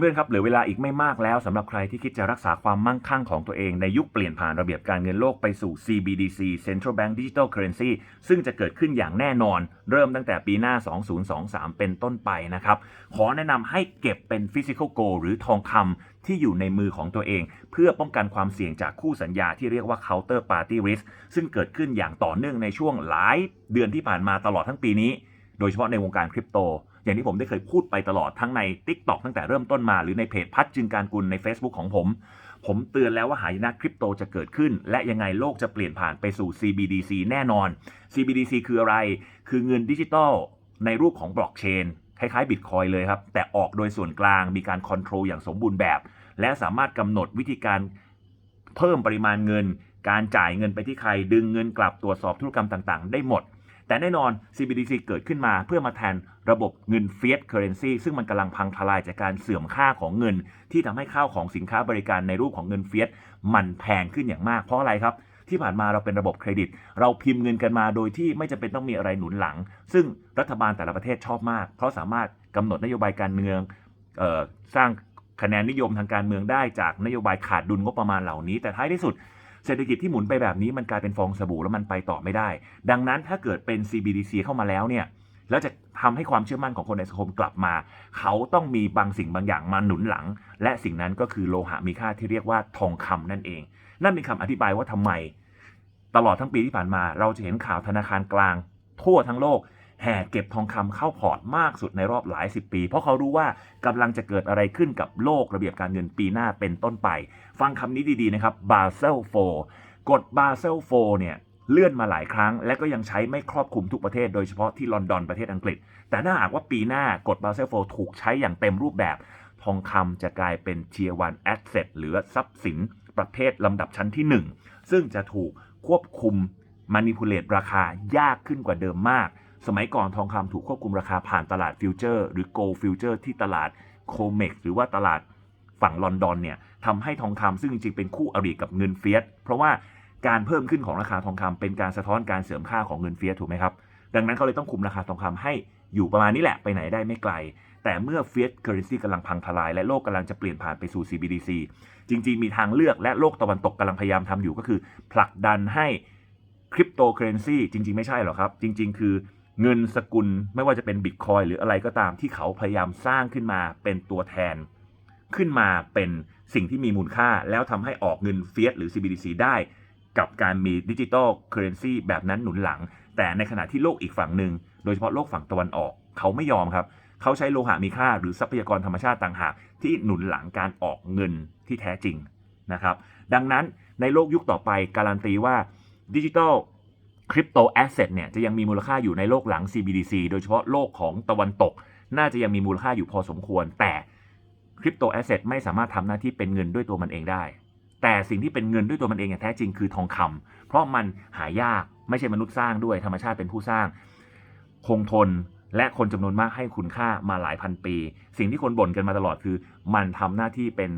เพื่อนๆครับเหลือเวลาอีกไม่มากแล้วสำหรับใครที่คิดจะรักษาความมั่งคั่งของตัวเองในยุคเปลี่ยนผ่านระเบียบการเงินโลกไปสู่ CBDC Central Bank Digital Currency ซึ่งจะเกิดขึ้นอย่างแน่นอน เริ่มตั้งแต่ปีหน้า 2023 เป็นต้นไปนะครับ ขอแนะนำให้เก็บเป็น Physical Gold หรือทองคำที่อยู่ในมือของตัวเอง เพื่อป้องกันความเสี่ยงจากคู่สัญญาที่เรียกว่า Counter Party Risk ซึ่งเกิดขึ้นอย่างต่อเนื่องในช่วงหลายเดือนที่ผ่านมาตลอดทั้งปีนี้ โดยเฉพาะในวงการคริปโต อย่างที่ผมได้เคยพูดไปตลอดทั้งใน TikTok ตั้งแต่เริ่มต้นมาหรือในเพจพัดจึงการกุลใน Facebook ของผม ผมเตือนแล้วว่าหายนะคริปโตจะเกิดขึ้น และยังไงโลกจะเปลี่ยนผ่านไปสู่ CBDC แน่นอน CBDC คืออะไร คือเงินดิจิตอลในรูปของบล็อกเชนคล้ายๆบิตคอยเลยครับ แต่ออกโดยส่วนกลางมีการคอนโทรลอย่างสมบูรณ์แบบ และสามารถกำหนดวิธีการเพิ่มปริมาณเงิน การจ่ายเงินไปที่ใคร ดึงเงินกลับตรวจสอบธุรกรรมต่างๆ ได้หมด แต่แน่นอน CBDC เกิดขึ้นมาเพื่อมาแทนระบบเงิน Fiat Currency ซึ่งมันกำลังพังทลายจากการเสื่อมค่าของเงิน ที่ทำให้ข้าวของสินค้าบริการในรูปของเงิน Fiat มันแพงขึ้นอย่างมากเพราะอะไรครับ ที่ผ่านมาเราเป็นระบบเครดิต เราพิมพ์เงินกันมาโดยที่ไม่จำเป็นต้องมีอะไรหนุนหลัง ซึ่งรัฐบาลแต่ละประเทศชอบมาก เพราะสามารถกำหนดนโยบายการเมืองออสร้างคะแนนนิยมทางการเมืองได้จากนโยบายขาดดุลงบประมาณเหล่านี้ แต่ท้ายที่สุด เศรษฐกิจที่หมุนไปแบบนี้มันกลายเป็นฟองสบู่แล้วมันไปต่อไม่ได้ ดังนั้นถ้าเกิดเป็น CBDC เข้ามาแล้วเนี่ยแล้วจะทำให้ความเชื่อมั่นของคนในสังคมกลับมา เขาต้องมีบางสิ่งบางอย่างมาหนุนหลัง และสิ่งนั้นก็คือโลหะมีค่าที่เรียกว่าทองคำนั่นเอง นั่นเป็นคำอธิบายว่าทำไม ตลอดทั้งปีที่ผ่านมา เราจะเห็นข่าวธนาคารกลาง ทั่วทั้งโลก แห่เก็บทองคำเข้าพอร์ตมากสุดในรอบหลายสิบปี เพราะเขารู้ว่ากำลังจะเกิดอะไรขึ้นกับโลกระเบียบการเงินปีหน้าเป็นต้นไป ฟังคำนี้ดีๆนะครับ Basel 4กฎ Basel 4เนี่ยเลื่อนมาหลายครั้ง และก็ยังใช้ไม่ครอบคลุมทุกประเทศโดยเฉพาะที่ลอนดอนประเทศอังกฤษ แต่ถ้าหากว่าปีหน้ากฎ Basel 4ถูกใช้อย่างเต็มรูปแบบ ทองคำจะกลายเป็น Tier 1 Asset หรือทรัพย์สินประเภทลำดับชั้นที่ 1 ซึ่งจะถูกควบคุม manipulate ราคายากขึ้นกว่าเดิมมาก สมัยก่อนทองคำถูกควบคุมราคาผ่านตลาดฟิวเจอร์ หรือ gold future ที่ตลาด COMEX หรือว่าตลาด ฝั่งลอนดอนเนี่ยทำให้ทองคำซึ่งจริงๆเป็นคู่อริกับเงินเฟียสเพราะว่าการเพิ่มขึ้นของราคาทองคำเป็นการสะท้อนการเสื่อมค่าของเงินเฟียสถูกไหมครับดังนั้นเขาเลยต้องคุมราคาทองคำให้อยู่ประมาณนี้แหละไปไหนได้ไม่ไกล แต่เมื่อ Fiat Currency กำลังพังทลาย และโลกกำลังจะเปลี่ยนผ่านไปสู่ CBDC จริงๆ มีทางเลือกและโลกตะวันตกกำลังพยายามทำอยู่ก็คือ ผลักดันให้คริปโตเคอเรนซีจริง ๆ ไม่ใช่หรอกครับ จริง ๆ คือเงินสกุลไม่ว่าจะเป็นบิตคอยหรืออะไรก็ตามที่เขาพยายามสร้างขึ้นมาเป็นตัวแทน ขึ้นมาเป็นสิ่งที่มีมูลค่า แล้วทำให้ออกเงินเฟียสหรือ CBDC ได้กับการมีดิจิ t a ลเคอเรนซีแบบนั้นหนุนหลัง แต่ในขณะที่โลกอีกฝั่งหนึ่ง โดยเฉพาะโลกฝั่งตะวันออก เขาไม่ยอมครับ เขาใช้โลหะมีค่าหรือทรัพยากรธรรมชาติต่างหากที่หนุนหลังการออกเงินที่แท้จริงนะครับ ดังนั้นในโลกยุคต่อไปการันตีว่าดิจิ t a ลคริปโตแอสเซทเนี่ยจะยังมีมูลค่าอยู่ในโลกหลัง CBDC โดยเฉพาะโลกของตะวันตก น่าจะยังมีมูลค่าอยู่พอสมควร แต่ คริปโตแอสเซทไม่สามารถทำหน้าที่เป็นเงินด้วยตัวมันเองได้ แต่สิ่งที่เป็นเงินด้วยตัวมันเองอย่างแท้จริงคือทองคำเพราะมันหายากไม่ใช่มนุษย์สร้างด้วยธรรมชาติเป็นผู้สร้าง คงทนและคนจำนวนมากให้คุณค่ามาหลายพันปี สิ่งที่คนบ่นกันมาตลอดคือ มันทำหน้าที่เป็น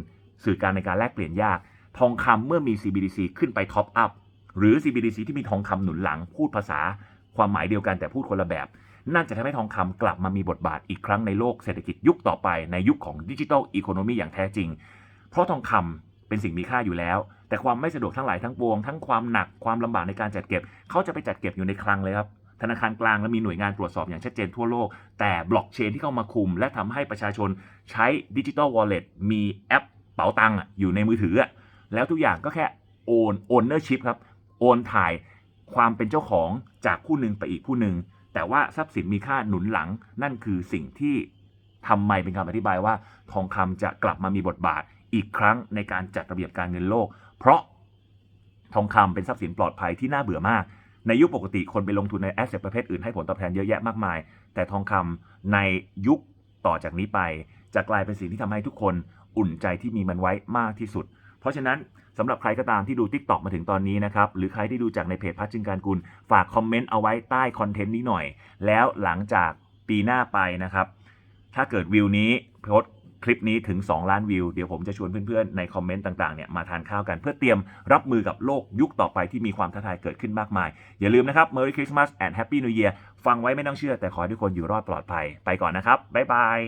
สื่อกางในการแลกเปลี่ยนยาก ทองคำเมื่อมี CBDC ขึ้นไปท็อปอัพหรือ CBDC ที่มีทองคำหนุนหลังพูดภาษาความหมายเดียวกันแต่พูดคนละแบบ น่าจะทำให้ทองคำกลับมามีบทบาทอีกครั้งในโลกเศรษฐกิจยุคต่อไปในยุคของดิจิทัลอีโคโนมีอย่างแท้จริง เพราะทองคำเป็นสิ่งมีค่าอยู่แล้ว แต่ความไม่สะดวกทั้งหลายทั้งปวง ทั้งความหนักความลำบากในการจัดเก็บ เขาจะไปจัดเก็บอยู่ในคลังเลยครับธนาคารกลางและมีหน่วยงานตรวจสอบอย่างชัดเจนทั่วโลก แต่บล็อกเชนที่เข้ามาคุม และทำให้ประชาชนใช้ดิจิ t a ลวอลเล็ตมีแอปเป๋าตังค์อยู่ในมือถือ แล้วทุกอย่างก็แค่โอนโอนเนอร์ชิพครับ โอนถ่ายความเป็นเจ้าของจากผู้หนึ่งไปอีกผู้หนึ่ง แต่ว่าทรัพย์สินมีค่าหนุนหลัง นั่นคือสิ่งที่ทำไมเป็นคำอธิบายว่า ทองคำจะกลับมามีบทบาทอีกครั้งในการจัดระเบียบการเงินโลก เพราะทองคำเป็นทรัพย์สินปลอดภัยที่น่าเบื่อมาก ในยุคปกติคนไปลงทุนในแอสเซทประเภทอื่นให้ผลตอบแทนเยอะแยะมากมาย แต่ทองคำในยุคต่อจากนี้ไป จะกลายเป็นสิ่งที่ทำให้ทุกคนอุ่นใจที่มีมันไว้มากที่สุด เพราะฉะนั้นสำหรับใครก็ตามที่ดู TikTok มาถึงตอนนี้นะครับ หรือใครที่ดูจากในเพจพัชจึงการกุล ฝากคอมเมนต์เอาไว้ใต้คอนเทนต์นี้หน่อย แล้วหลังจากปีหน้าไปนะครับ ถ้าเกิดวิวนี้โพสคลิปนี้ถึง 2 ล้านวิว เดี๋ยวผมจะชวนเพื่อนๆ ในคอมเมนต์ต่างๆเนี่ยมาทานข้าวกันเพื่อเตรียมรับมือกับโลกยุคต่อไปที่มีความท้าทายเกิดขึ้นมากมาย อย่าลืมนะครับ Merry Christmas and Happy New Year ฟังไว้ไม่ต้องเชื่อแต่ขอให้ทุกคนอยู่รอดปลอดภัยไปก่อนนะครับบ๊ายบาย